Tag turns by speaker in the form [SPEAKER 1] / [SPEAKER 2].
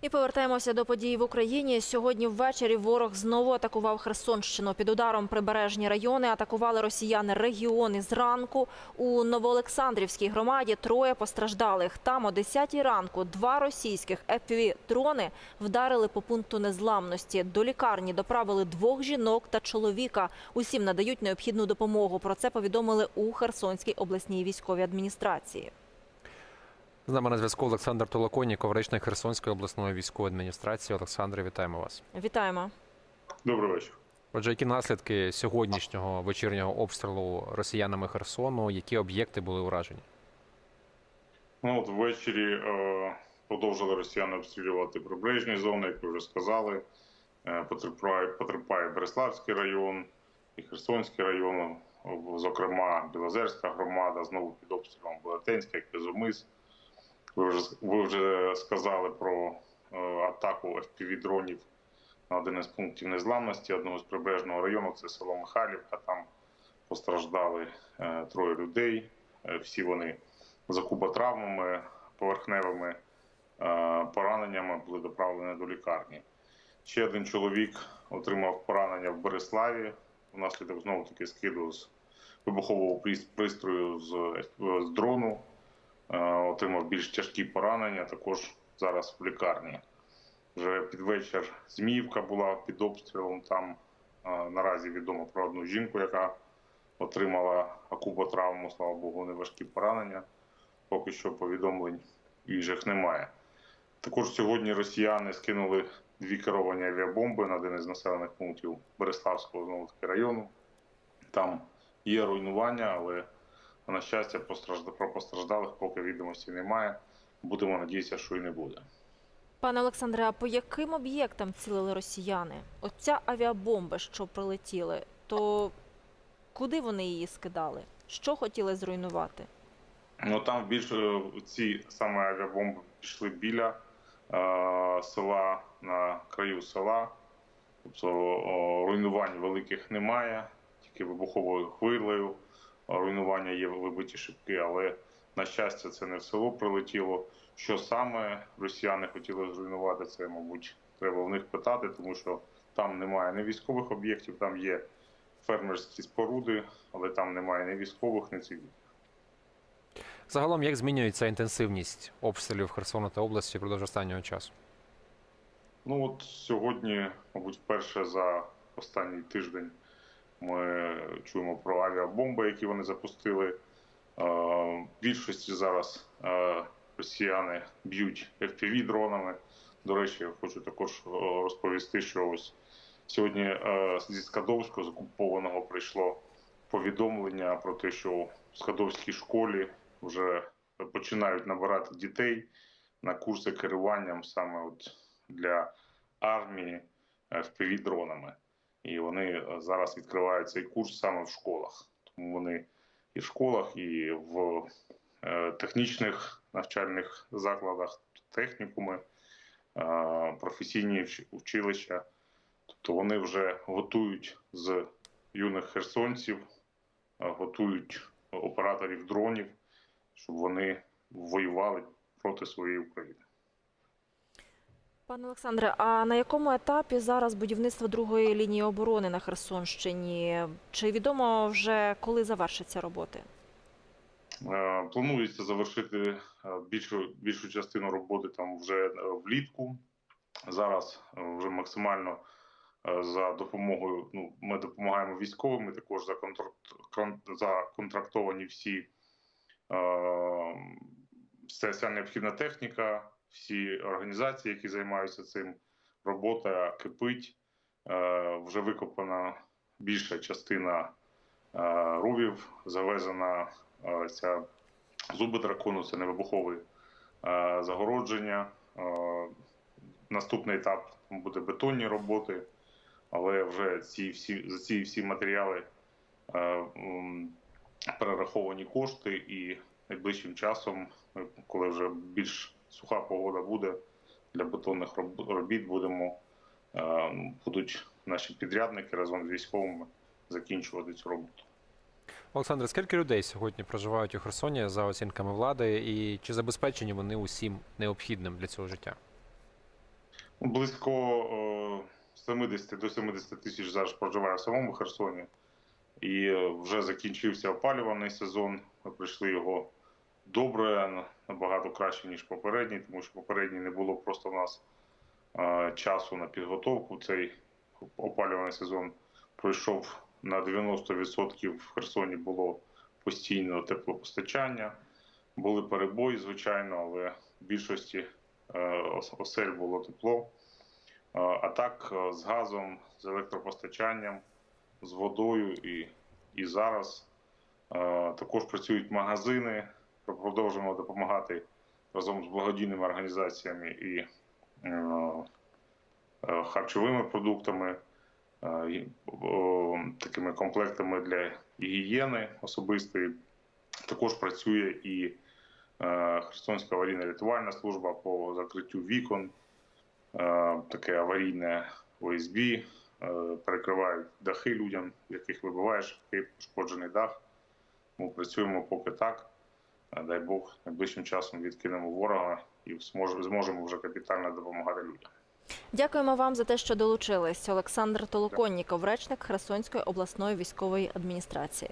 [SPEAKER 1] І повертаємося до подій в Україні. Сьогодні ввечері ворог знову атакував Херсонщину. Під ударом прибережні райони атакували росіяни регіони зранку. У Новоолександрівській громаді троє постраждалих. Там о 10 ранку два російських FPV-дрони вдарили по пункту незламності. До лікарні доправили двох жінок та чоловіка. Усім надають необхідну допомогу. Про це повідомили у Херсонській обласній військовій адміністрації.
[SPEAKER 2] З нами на зв'язку Олександр Толоконіков, речник Херсонської обласної військової адміністрації. Олександре, вітаємо вас.
[SPEAKER 1] Вітаємо.
[SPEAKER 3] Добрий вечір.
[SPEAKER 2] Отже, які наслідки сьогоднішнього вечірнього обстрілу росіянами Херсону? Які об'єкти були уражені?
[SPEAKER 3] Ну от ввечері е, продовжили росіяни обстрілювати прибережні зони, як ви вже сказали. Е, потерпає, потерпає Береславський район і Херсонський район, зокрема Білозерська громада, знову під обстрілом Болотенська, Кизомис. Ви вже, ви вже сказали про е, атаку FPV-дронів на один із пунктів незламності одного з прибережного району, це село Михайлівка. Там постраждали е, троє людей. Е, всі вони з окупотравмами, поверхневими пораненнями були доправлені до лікарні. Ще один чоловік отримав поранення в Береславі внаслідок знову таки скиду з вибухового прис- пристрою з, з дрону. Е, Отримав більш тяжкі поранення, також зараз в лікарні. Вже під вечір Зміївка була під обстрілом. Там е, наразі відомо про одну жінку, яка отримала акуботравму, слава Богу, неважкі поранення. Поки що повідомлень їжих немає. Також сьогодні росіяни скинули дві керовані авіабомби на один із населених пунктів Береславського знову таки району. Там є руйнування, але на щастя про постраждалих поки відомості немає. Будемо надіятися, що і не буде.
[SPEAKER 1] Пане Олександре, а по яким об'єктам цілили росіяни? Оця авіабомба, що прилетіли, то куди вони її скидали? Що хотіли зруйнувати?
[SPEAKER 3] Ну там більше ці саме авіабомби пішли біля е, села на краю села. Тобто о, руйнувань великих немає, тільки вибуховою хвилею. Руйнування є вибиті шибки, але на щастя, це не в село прилетіло. Що саме росіяни хотіли зруйнувати, це, мабуть, треба в них питати, тому що там немає ні військових об'єктів, там є фермерські споруди, але там немає ні військових, ні цивільних.
[SPEAKER 2] Загалом, як змінюється інтенсивність обстрілів Херсону та області впродовж останнього часу?
[SPEAKER 3] Ну от сьогодні, мабуть, вперше за останній тиждень ми чуємо про авіабомби, які вони запустили. Е, більшості зараз е, росіяни б'ють fpv дронами. До речі, я хочу також е, розповісти, що ось сьогодні зі Скадовського з окупованого прийшло повідомлення про те, що в Скадовській школі вже починають набирати дітей на курси керуванням саме от для армії fpv дронами. І вони е, зараз відкривають цей курс саме в школах. Тому вони і в школах, і в е, технічних навчальних закладах, технікуми, е, професійні училища. Тобто вони вже готують з юних херсонців, готують операторів дронів, щоб вони воювали проти своєї України.
[SPEAKER 1] Пане Олександре, а на якому етапі зараз будівництво другої лінії оборони на Херсонщині? Чи відомо вже коли завершаться роботи?
[SPEAKER 3] Е, Планується завершити е, більшу, більшу частину роботи там вже е, влітку. Зараз вже максимально за допомогою. Ну, ми допомагаємо військовим. Ми також кон- законтрактовані всі е, вся необхідна техніка, всі організації, які займаються цим. Робота кипить. Е, Вже викопана більша частина е, ровів, завезена е, ця зуби дракону, це невибухове е, загородження. Наступний етап буде бетонні роботи, але вже ці всі за ці всі матеріали перераховані кошти, і найближчим часом, коли вже більш суха погода буде для бетонних робіт, будемо е, будуть наші підрядники разом з військовими закінчувати цю роботу.
[SPEAKER 2] Олександр, скільки людей сьогодні проживають у Херсоні за оцінками влади, і чи забезпечені вони усім необхідним для цього життя?
[SPEAKER 3] Близько е, 70 до 70 тисяч зараз проживає в самому Херсоні. І е, вже закінчився опалювальний сезон. Ми прийшли його добре, набагато краще, ніж попередній, тому що попередній не було просто в нас часу на підготовку. Цей опалювальний сезон пройшов на 90% в Херсоні було постійно теплопостачання. Були перебої, звичайно, але в більшості е, осель було тепло. А так е, з газом, з електропостачанням, з водою і, і зараз е, також працюють магазини. Продовжуємо допомагати разом з благодійними організаціями і е, е, харчовими продуктами, е, такими комплектами для гігієни особистої. Також працює і Херсонська аварійна рятувальна служба по закриттю вікон, таке аварійне ОСБ, перекривають дахи людям, яких вибиває шибки, пошкоджений дах. Ми працюємо поки так. Дай Бог, найближчим часом відкинемо ворога і зможемо вже капітально допомагати людям.
[SPEAKER 1] Дякуємо вам за те, що долучились. Олександр Толоконніков, речник Херсонської обласної військової адміністрації.